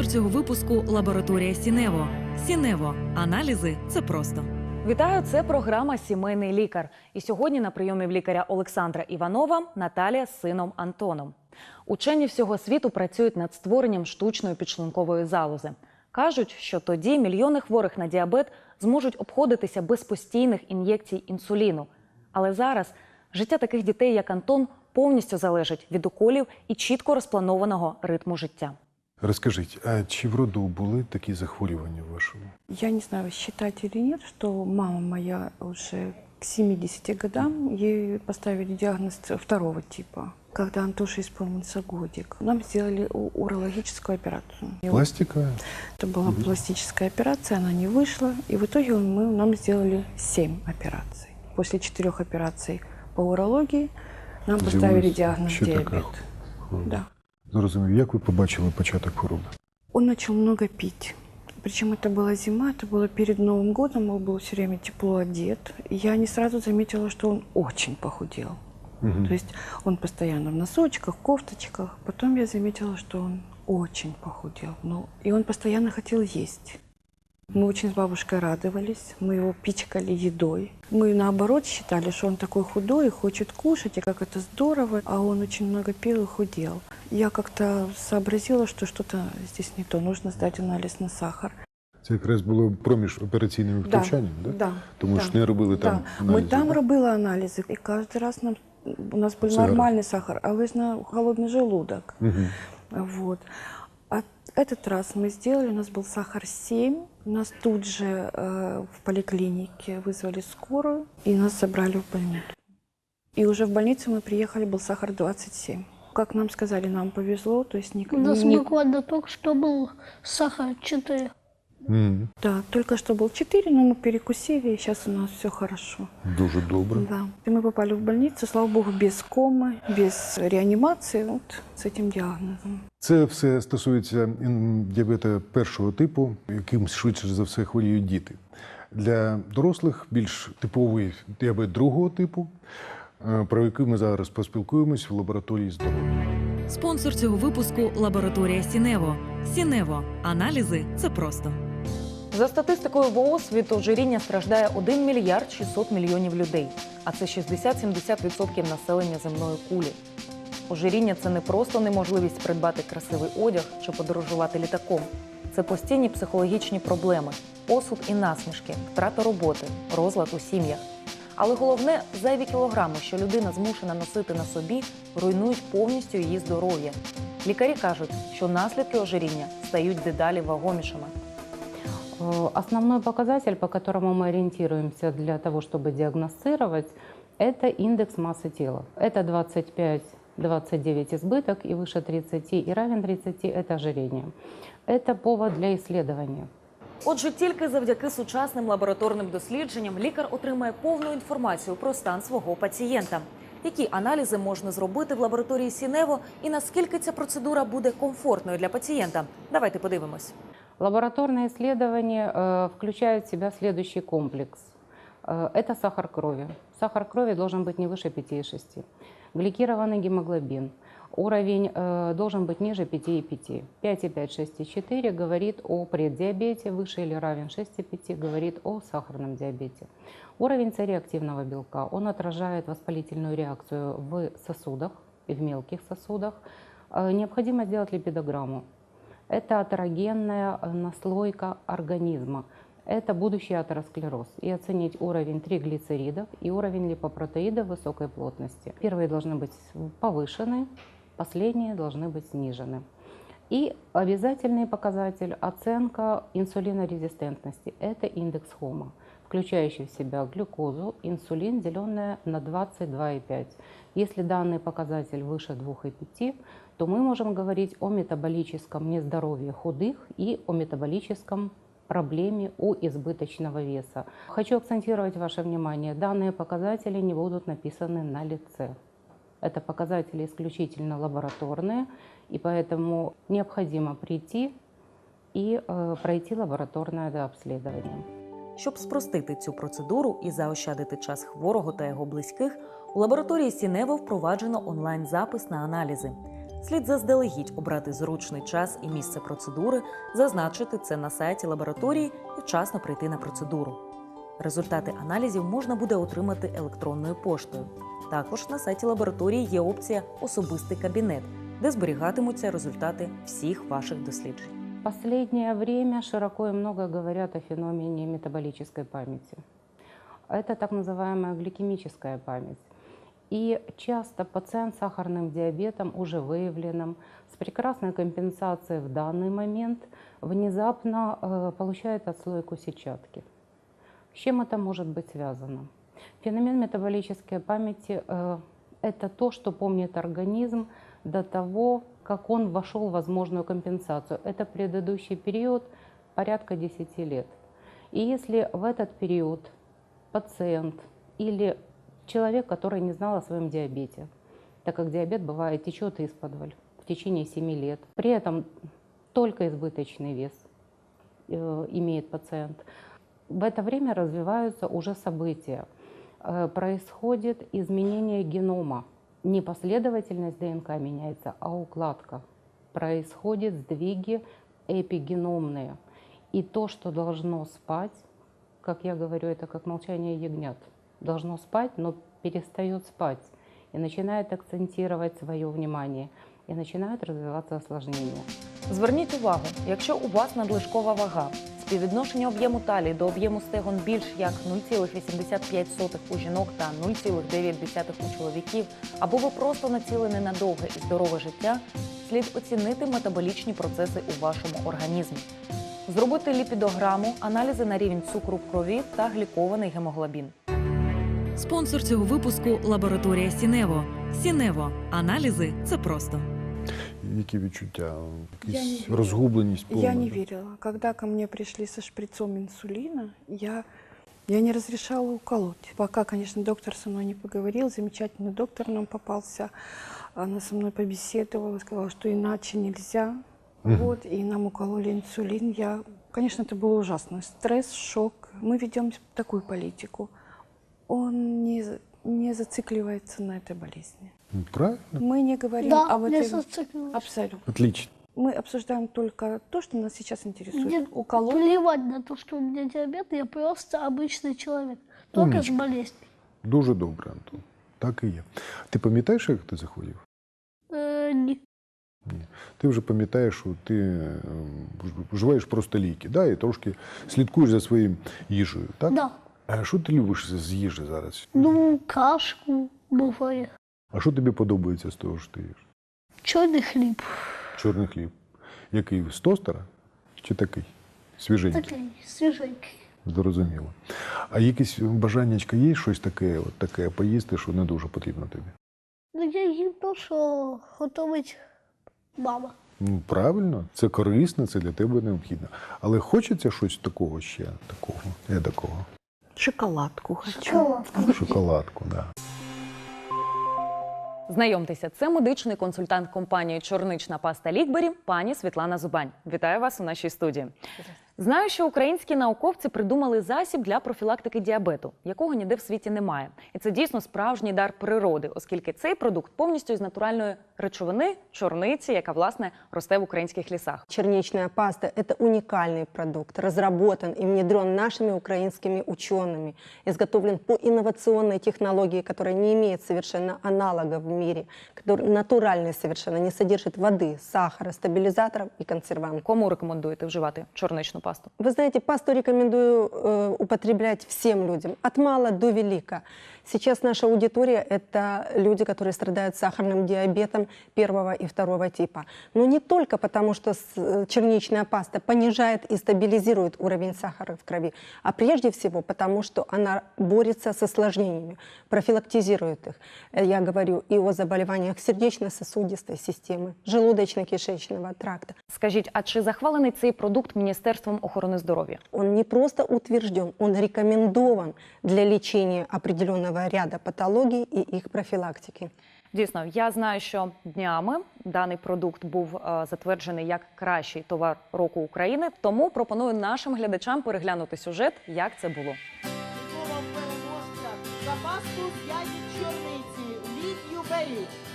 Спонсор цього випуску лабораторія Сінево. Сінево. Аналізи це просто. Вітаю, це програма Сімейний лікар. І сьогодні на прийомі в лікаря Олександра Іванова Наталія з сином Антоном. Учені всього світу працюють над створенням штучної підшлункової залози. Кажуть, що тоді мільйони хворих на діабет зможуть обходитися без постійних ін'єкцій інсуліну. Але зараз життя таких дітей, як Антон, повністю залежить від уколів і чітко розпланованого ритму життя. Розкажіть, а чи в роду були такі захворювання в вашому? Я не знаю, считать или нет, что мама моя уже к 70 годам, ей поставили диагноз второго типа. Когда Антоше исполнился годик, нам сделали урологическую операцию. Пластика? Это была пластическая операция, она не вышла. И в итоге мы, нам сделали 7 операций. После четырех операций по урологии нам поставили диагноз диабет. Да. Зрозумів, як ви побачили початок хвороби? Он начал много пить. Причем это была зима, это было перед Новым годом, он был все время тепло одет. И я не сразу заметила, что он очень похудел. Мгм. То есть он постоянно в носочках, кофточках. Потом я заметила, что он очень похудел. Ну, и он постоянно хотел есть. Мы очень с бабушкой радовались, мы его пичкали едой. Мы наоборот считали, что он такой худой и хочет кушать, и как это здорово, а он очень много пил и худел. Я как-то сообразила, что что-то здесь не то, нужно сдать анализ на сахар. Це якраз було проміж операційними втручанням, да? да, Тому да, що не робили там да. Ми аналізи, там да? робили аналізи, і кожен раз нам у нас був Це нормальний сахар, але ж на холодний желудок. Мгм. Вот. Этот раз мы сделали, у нас был сахар 7, нас тут же э, в поликлинике вызвали скорую, и нас забрали в больницу. И уже в больницу мы приехали, был сахар 27. Как нам сказали, нам повезло, то есть ник- У нас ни- буквально только что был сахар 4. Мгм. Да, только что был 4, но мы перекусили, и сейчас у нас все хорошо. Дуже добре. Да. И мы попали в больницу, слава богу, без комы, без реанимации, вот с этим диагнозом. Це все стосується м, діабета першого типу, яким швидше за все хворіють діти. Для дорослих більш типовий діабет другого типу, е, про який ми зараз поспілкуємось в лабораторії здоров'я. Спонсор цього випуску лабораторія Сінево. Сінево. Аналізи це просто. За статистикою ВООЗ від ожиріння страждає 1 мільярд 600 мільйонів людей, а це 60-70% населення земної кулі. Ожиріння це не просто неможливість придбати красивий одяг чи подорожувати літаком. Це постійні психологічні проблеми, осуд і насмішки, втрата роботи, розлад у сім'ях. Але головне зайві кілограми, що людина змушена носити на собі, руйнують повністю її здоров'я. Лікарі кажуть, що наслідки ожиріння стають дедалі вагомішими. Э, Основной показатель, по которому мы ориентируемся для того, чтобы диагностировать, это индекс массы тела. Это 25-29 избыток и выше 30 и равен 30 – это ожирение. Это повод для исследования. Отже, тільки завдяки сучасним лабораторним дослідженням лікар отримає повну інформацію про стан свого пацієнта. Які аналізи можна зробити в лабораторії Сінево і наскільки ця процедура буде комфортною для пацієнта? Давайте подивимось. Лабораторные исследования э, включают в себя следующий комплекс. Э, это сахар крови. Сахар крови должен быть не выше 5,6. Гликированный гемоглобин. Уровень э, должен быть ниже 5,5. 5,5, 6,4 говорит о преддиабете, выше или равен 6,5 говорит о сахарном диабете. Уровень С-реактивного белка, он отражает воспалительную реакцию в сосудах, и в мелких сосудах. Необходимо сделать липидограмму. Это атерогенная э, наслойка организма. Это будущий атеросклероз. И оценить уровень триглицеридов и уровень липопротеидов высокой плотности. Первые должны быть повышены, последние должны быть снижены. И обязательный показатель – оценка инсулинорезистентности. Это индекс ХОМа, включающий в себя глюкозу, инсулин, деленное на 22,5. Если данный показатель выше 2,5, то мы можем говорить о метаболическом нездоровье худых и о метаболическом проблеме у избыточного веса. Хочу акцентировать ваше внимание, данные показатели не будут написаны на лице. Это показатели исключительно лабораторные, и поэтому необходимо прийти и э, пройти лабораторное дообследование. Щоб спростити цю процедуру і заощадити час хворого та його близьких, у лабораторії Сінево впроваджено онлайн-запис на аналізи. Слід заздалегідь обрати зручний час і місце процедури, зазначити це на сайті лабораторії і вчасно прийти на процедуру. Результати аналізів можна буде отримати електронною поштою. Також на сайті лабораторії є опція Особистий кабінет, де зберігатимуться результати всіх ваших досліджень. Последнее время широко и много говорят о феномене метаболической памяти. Это так называемая гликемическая память. И часто пациент с сахарным диабетом, уже выявленным, с прекрасной компенсацией в данный момент, внезапно э, получает отслойку сетчатки. С чем это может быть связано? Феномен метаболической памяти э, это то, что помнит организм до того, как он вошел в возможную компенсацию. Это предыдущий период порядка 10 лет. И если в этот период пациент или человек, который не знал о своем диабете, так как диабет бывает течет из в течение 7 лет, при этом только избыточный вес э, имеет пациент, в это время развиваются уже события. Э, происходит изменение генома. Не последовательность ДНК меняется, а укладка. Происходят сдвиги эпигеномные. И то, что должно спать, как я говорю, это как молчание ягнят. Должно спать, но перестает спать и начинает акцентировать свое внимание. И начинают развиваться осложнения. Зверніть увагу, якщо у вас надлишкова вага, співвідношення об'єму талії до об'єму стегон більш як 0,85 у жінок та 0,9 у чоловіків, або ви просто націлені на довге і здорове життя, слід оцінити метаболічні процеси у вашому організмі. Зробити ліпідограму, аналізи на рівень цукру в крові та глікований гемоглобін. Спонсор цього випуску лабораторія Сінево. Сінево. Аналізи це просто. Які відчуття? Я не Якісь вірю. розгубленість повна? Я не да? верила. Когда ко мне пришли со шприцом инсулина, я, я не разрешала уколоть. Пока, конечно, доктор со мной не поговорил, замечательный доктор нам попался. Она со мной побеседовала, сказала, что иначе нельзя. Мгм. Вот, и нам укололи инсулин. Я, конечно, это было ужасно. Стресс, шок. Мы ведем такую политику. Он не, за- не зацикливается на этой болезни. Ну, Правильно? Мы не говорим Да, об я этой... зациклилась. Абсолютно. Отлично. Мы обсуждаем только то, что нас сейчас интересует. Мне Уколоть. плевать на то, что у меня диабет, я просто обычный человек. Только с Умничка. болезнью. Дуже добре, Антон. Так і є. Ти пам'ятаєш, як ти захворів? Э, не- Ти вже пам'ятаєш, що ти е, вживаєш просто ліки, да, і трошки слідкуєш за своїм їжею. Так? Да. А що ти любиш з їжі зараз? Ну, кашку бывает. А що тобі подобається з того, що ти їш? Черный хлеб. Чорний хліб. Який? З тостера? Чи такий? Свіженький? Такой свеженький. Зрозуміло. А якесь бажаннячка є щось таке, от таке поїсти, що не дуже потрібно тобі? Ну, я їм то, що готовить мама. Ну, правильно, це корисно, це для тебе необхідно. Але хочеться щось такого ще, такого, едакого. Шоколадку хочу. Шоколадку. Шоколадку, да. Знайомтеся, це медичний консультант компанії Чорнична паста Лікбері, пані Світлана Зубань. Вітаю вас у нашій студії. Знаю, що українські науковці придумали засіб для профілактики діабету, якого ніде в світі немає. І це дійсно справжній дар природи, оскільки цей продукт повністю з натуральної речовини чорниці, яка власне росте в українських лісах. Черничная паста – это уникальный продукт, разработан и внедрен нашими украинскими учеными, изготовлен по инновационной технологии, которая не имеет совершенно аналога в мире, который натуральный совершенно, не содержит воды, сахара, стабилизаторов и консервантов. Кому рекомендуєте вживати чорничну пасту? Вы знаете, пасту рекомендую э, употреблять всем людям, от мала до велика. Сейчас наша аудитория – это люди, которые страдают сахарным диабетом первого и второго типа. Но не только потому, что с- э, черничная паста понижает и стабилизирует уровень сахара в крови, а прежде всего потому, что она борется с осложнениями, профилактизирует их. Э, Я говорю и о заболеваниях сердечно-сосудистой системы, желудочно-кишечного тракта. Скажіть, а чи захвалений цей продукт Міністерством Охорони здоров'я? Он не просто утвержден, он рекомендован для лечения определенного ряда патологий и их профилактики. Дійсно, я знаю, що днями даний продукт був е, затверджений як кращий товар року України. Тому пропоную нашим глядачам переглянути сюжет, як це було. Слово переможця за пасту з яєць чорниці. Лідію беріть.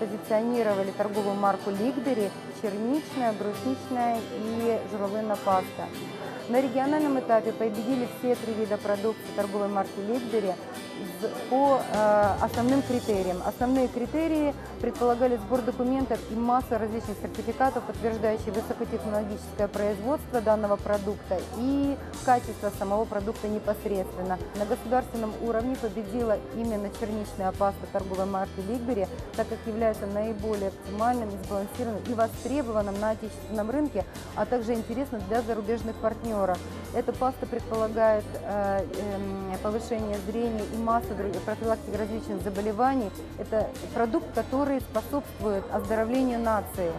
Позиционировали торговую марку Лигбери, черничная, брусничная и журавлиная паста. На региональном этапе победили все три вида продукции торговой марки Лигбери с- по э, основным критериям. Основные критерии предполагали сбор документов и массу различных сертификатов, подтверждающих высокотехнологическое производство данного продукта и качество самого продукта непосредственно. На государственном уровне победила именно черничная паста торговой марки Лигбери, так как является наиболее оптимальным сбалансированным и востребованным на отечественном рынке, а также интересным для зарубежных партнеров. Эта паста предполагает э, эм, повышение зрения и массу других профилактики различных заболеваний. Это продукт, который способствует оздоровлению нации.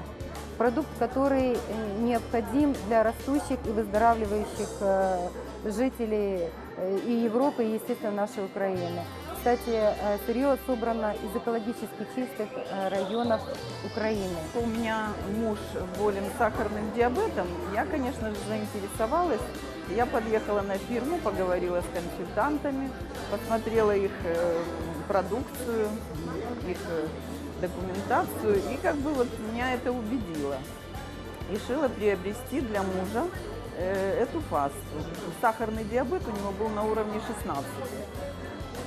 Продукт, который э, необходим для растущих и выздоравливающих э, жителей э, и Европы, и, естественно, нашей Украины. Кстати, сырье собрано из экологически чистых районов Украины. У меня муж болен сахарным диабетом. Я, конечно же, заинтересовалась. Я подъехала на фирму, поговорила с консультантами, посмотрела их э, продукцию, их э, документацию, и как бы вот меня это убедило. Решила приобрести для мужа э, эту пасту. Сахарный диабет у него был на уровне 16.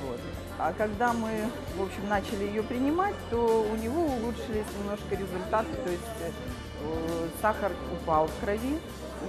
Вот. А когда мы, в общем, начали ее принимать, то у него улучшились немножко результаты, то есть сахар упал в крови,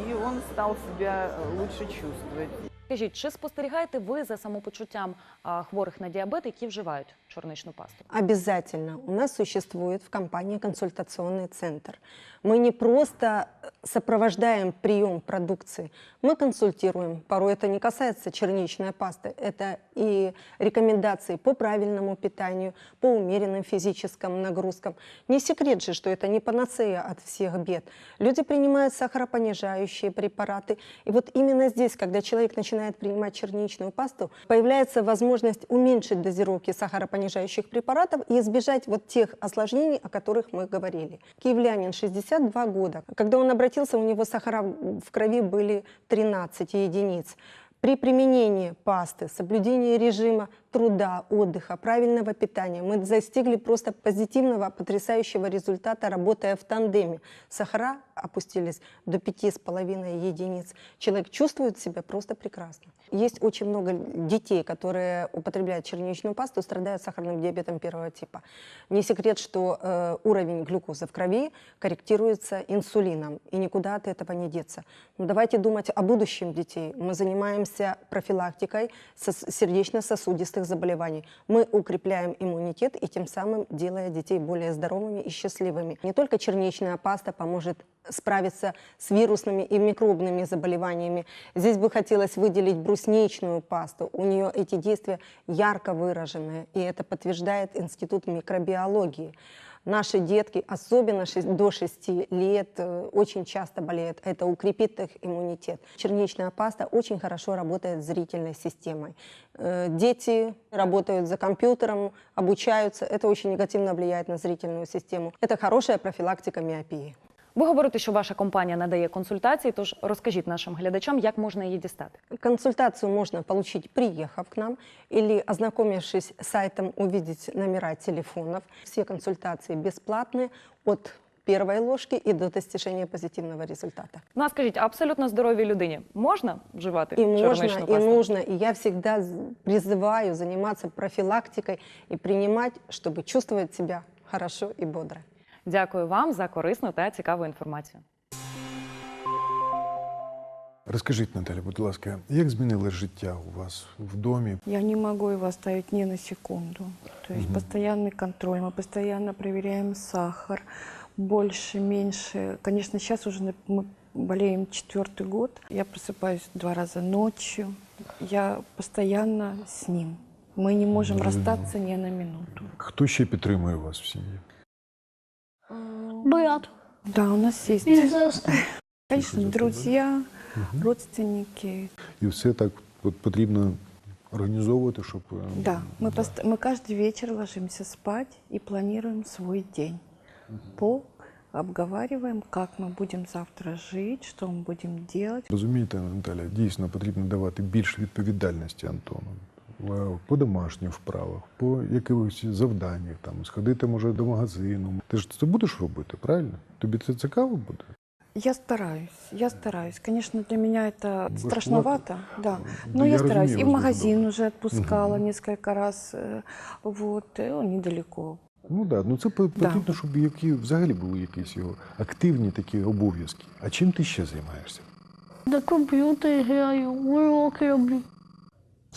и он стал себя э, лучше чувствовать. Скажіть, чи спостерігаєте ви за самопочуттям а, хворих на діабет, які вживають Чорничну пасту? Обязательно. У нас существует в компании консультационный центр. Мы не просто э, сопровождаем прием продукции, мы консультируем. Порой это не касается черничной пасты, это и рекомендации по правильному питанию, по умеренным физическим нагрузкам. Не секрет же, что это не панацея от всех бед. Люди принимают сахаропонижающие препараты. И вот именно здесь, когда человек начинает принимать черничную пасту, появляется возможность уменьшить дозировки сахаропонижающих препаратов и избежать вот тех осложнений, о которых мы говорили. Киевлянин, 62 года. Когда он обратился, у него сахара в крови были 13 единиц. При применении пасты, соблюдении режима труда, отдыха, правильного питания мы достигли просто позитивного, потрясающего результата, работая в тандеме. Сахара опустились до 5,5 единиц. Человек чувствует себя просто прекрасно. Есть очень много детей, которые употребляют черничную пасту, страдают сахарным диабетом первого типа. Не секрет, что э, уровень глюкозы в крови корректируется инсулином, и никуда от этого не деться. Но давайте думать о будущем детей. Мы занимаемся профилактикой сос- сердечно-сосудистых заболеваний. Мы укрепляем иммунитет и тем самым делая детей более здоровыми и счастливыми. Не только черничная паста поможет справиться с вирусными и микробными заболеваниями. Здесь бы хотелось выделить брусничную пасту. У нее эти действия ярко выраженные, и это подтверждает Институт микробиологии. Наши детки, особенно шесть- до 6 лет, э, очень часто болеют. Это укрепит их иммунитет. Черничная паста очень хорошо работает с зрительной системой. Э, Дети работают за компьютером, обучаются. Это очень негативно влияет на зрительную систему. Это хорошая профилактика миопии. Ви говорите, що ваша компанія надає консультації, тож розкажіть нашим глядачам, як можна її дістати. Консультацию можно получить, приехав к нам, или ознакомившись с сайтом, увидеть номера телефонов. Все консультации бесплатные от первой ложки и до достижения позитивного результата. Ну, а скажіть, а абсолютно здоровій людині можна вживати И чорничну можно, и пасту? нужно, и я всегда з- призываю заниматься профилактикой и принимать, чтобы чувствовать себя хорошо и бодро. Дякую вам за корисну та цікаву інформацію. Розкажіть, Наталя, будь ласка, як змінилось життя у вас в домі? Я не могу его оставить ни на секунду. То есть Мгм. постоянный контроль, мы постоянно проверяем сахар, больше, меньше. Конечно, сейчас уже на- мы болеем четвертый год. Я просыпаюсь два раза ночью. Я постоянно с ним. Мы не можем Зрозуміло. расстаться ни на минуту. Хто ще підтримує вас в сім'ї? Брат. Да, у нас есть, І сестра. конечно, Слушай, друзья, Мгм. родственники. І все так от потрібно організовувати, щоб е, Да, мы, пост- мы каждый вечер ложимся спать и планируем свой день. По обговариваем, как мы будем завтра жить, что мы будем делать. розумієте, Наталя, дійсно потрібно давати більше відповідальності Антону. Е, по домашніх вправах, по якихось завданнях, там, сходити, може, до магазину. Ти ж це будеш робити, правильно? Тобі це цікаво буде? Я стараюсь, я стараюсь. Конечно, для меня это Важкувато. страшновато, да. Ну, Но я, я стараюсь. разумею И в магазин добре. уже отпускала Мгм. несколько раз. э, Вот, он недалеко. Ну так, ну це по- Да. потрібно, щоб які взагалі були якісь його активні такі обов'язки. А чим ти ще займаєшся? На комп'ютері граю, уроки роблю.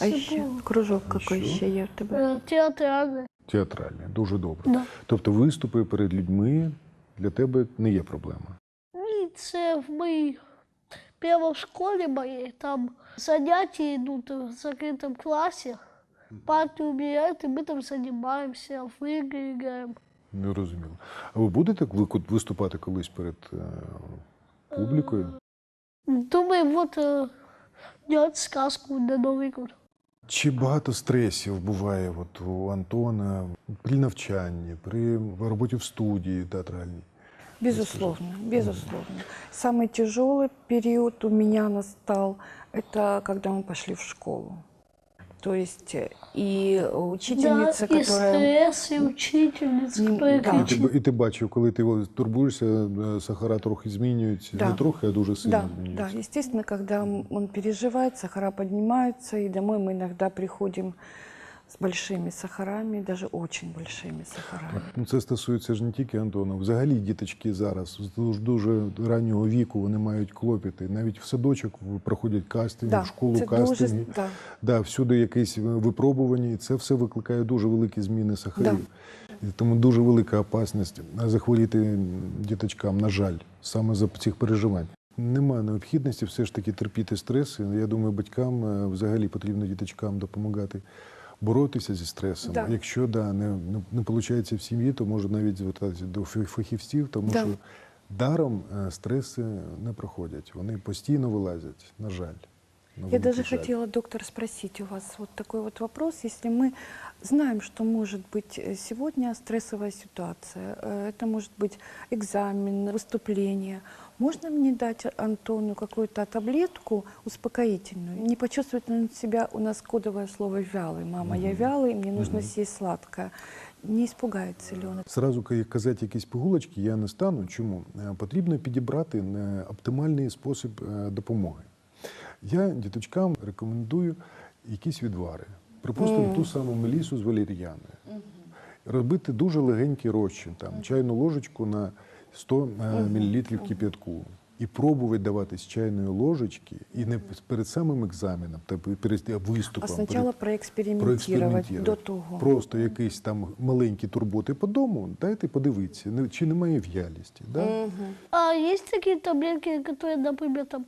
А еще кружок еще? еще є в тебе? Е, Театральне. Театральне, дуже добре. Да. Тобто виступи перед людьми для тебе не є проблема. Ні, це в моїй прямо в школі моїй, там заняття йдуть в закритому класі. Партію убирають, і ми там займаємося, в ігри граємо. Не розуміло. А ви будете виступати колись перед е, публікою? Думаю, от е, делать сказку на Новий год. Чи багато стресів буває от у Антона при навчанні, при роботі в студії театральній? Безусловно, безусловно. Самый тяжелый период у меня настал, это когда мы пошли в школу. То есть э, и учительница, да, і которая... стрес, і учительниця, Ні, яка да. І ти, кричить. б- і ти бачив, коли ти о, турбуєшся, е, сахара трохи змінюються. Да. Не трохи, а дуже сильно Да, да, змінюються. естественно, когда м- он переживает, сахара поднимаются, и домой мы иногда приходим с большими сахарами, даже очень большими сахарами. Ну, Це стосується ж не тільки Антона. Взагалі діточки зараз з дуже, дуже раннього віку вони мають клопіти. Навіть в садочок проходять кастинги, Да, в школу це дуже, да. Да, всюди якісь випробування, і це все викликає дуже великі зміни сахарів. І тому дуже велика опасність захворіти діточкам, на жаль, саме за цих переживань. Немає необхідності все ж таки терпіти стреси. Я думаю, батькам е, взагалі потрібно діточкам допомагати боротися зі стресом. Да. Якщо да, не, не, не виходить в сім'ї, то може навіть звертатися до фах- фахівців, тому Да. що даром е, стреси не проходять. Вони постійно вилазять, на жаль. на Я великий даже жаль. хотела, доктор, спросить у вас вот такой вот вопрос. Если мы знаем, что может быть э, сегодня стрессовая ситуация, э, это может быть экзамен, выступление, можно мне дать Антону какую-то таблетку успокоительную? Не почувствовать он себя, у нас кодовое слово «вялый». Мама, я вялый, мне нужно съесть сладкое. Не испугается ли он? Зразу ка- казати якісь пігулочки я не стану. Чому? Е, Потрібно підібрати е, оптимальний спосіб е, допомоги. Я діточкам рекомендую якісь відвари. Припустимо, ту саму мелісу з валеріаною. Робити дуже легенький розчин, там, чайну ложечку на 100 мл кип'ятку. І пробувати давати з чайної ложечки, і не перед самим екзаменом, та перед виступом. А перед- сначала проекспериментувати. до того. Просто якісь там маленькі турботи по дому, дайте подивитися, не- чи немає в'ялісті. Да? А есть такие таблетки, которые, например, там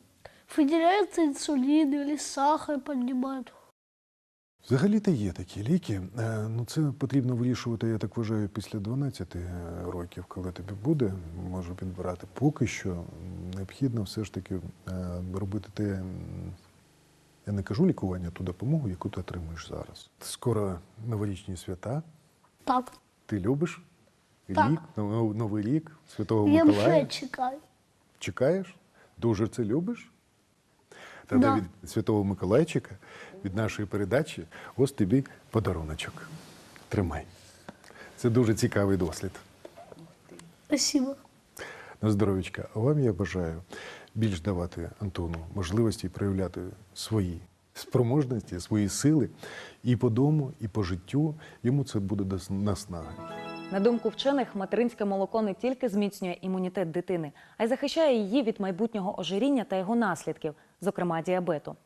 выделяется инсулин или сахар поднимают? Взагалі-то є такі ліки. Е, Ну, це потрібно вирішувати, я так вважаю, після 12 років, коли тобі буде, може підбирати. Поки що необхідно все ж таки е, робити те, я не кажу лікування, ту допомогу, яку ти отримуєш зараз. Скоро новорічні свята. Так, Ти любиш Так. рік, Новий рік, Святого я Миколая? вже чекаю. Чекаєш? Дуже це любиш? Тоді Да. від Святого Миколайчика, від нашої передачі, ось тобі подаруночок. Тримай. Це дуже цікавий дослід. Спасибо. На здоров'ячка. А вам я бажаю більш давати Антону можливості проявляти свої спроможності, свої сили і по дому, і по життю. Йому це буде дос- наснаги. На думку вчених, материнське молоко не тільки зміцнює імунітет дитини, а й захищає її від майбутнього ожиріння та його наслідків, зокрема діабету.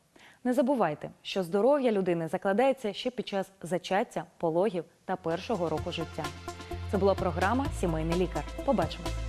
Не забувайте, що здоров'я людини закладається ще під час зачаття, пологів та першого року життя. Це була програма Сімейний лікар. Побачимось.